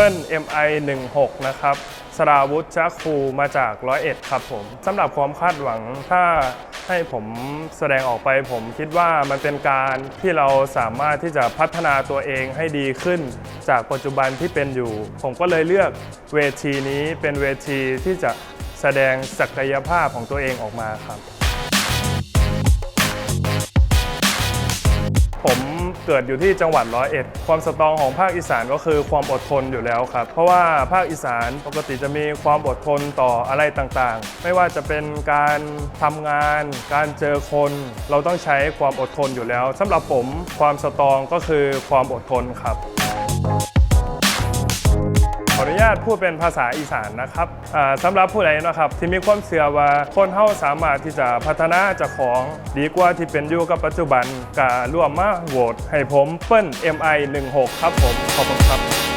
เปิ้ล MI 16นะครับสราวุฒิจ้าครูมาจากร้อยเอ็ดครับผมสำหรับความคาดหวังถ้าให้ผมแสดงออกไปผมคิดว่ามันเป็นการที่เราสามารถที่จะพัฒนาตัวเองให้ดีขึ้น จากปัจจุบันที่เป็นอยู่ ผมก็เลยเลือกเวทีนี้เป็นเวทีที่จะแสดงศักยภาพของตัวเองออกมาครับ เกิดอยู่ที่จังหวัดร้อยเอ็ดความสตรองของภาคอีสานก็คือความอดทนอยู่แล้วครับ เพราะว่าภาคอีสานปกติจะมีความอดทนต่ออะไรต่างๆ ไม่ว่าจะเป็นการทำงาน การเจอคน เราต้องใช้ความอดทนอยู่แล้วสำหรับผมความสตรองก็คือความอดทนครับาตพูดเป็นภาษาอีสานนะครับอ่าสำหรับผู้ใดนะครับที่มีความเชื่อว่าคนเฮาสามารถที่จะพัฒนาจากของดีกว่าที่เป็นอยู่กับปัจจุบันก็ร่วมมาโหวตให้ผมเปิ้ล MI 16 ครับผมขอบคุณครับ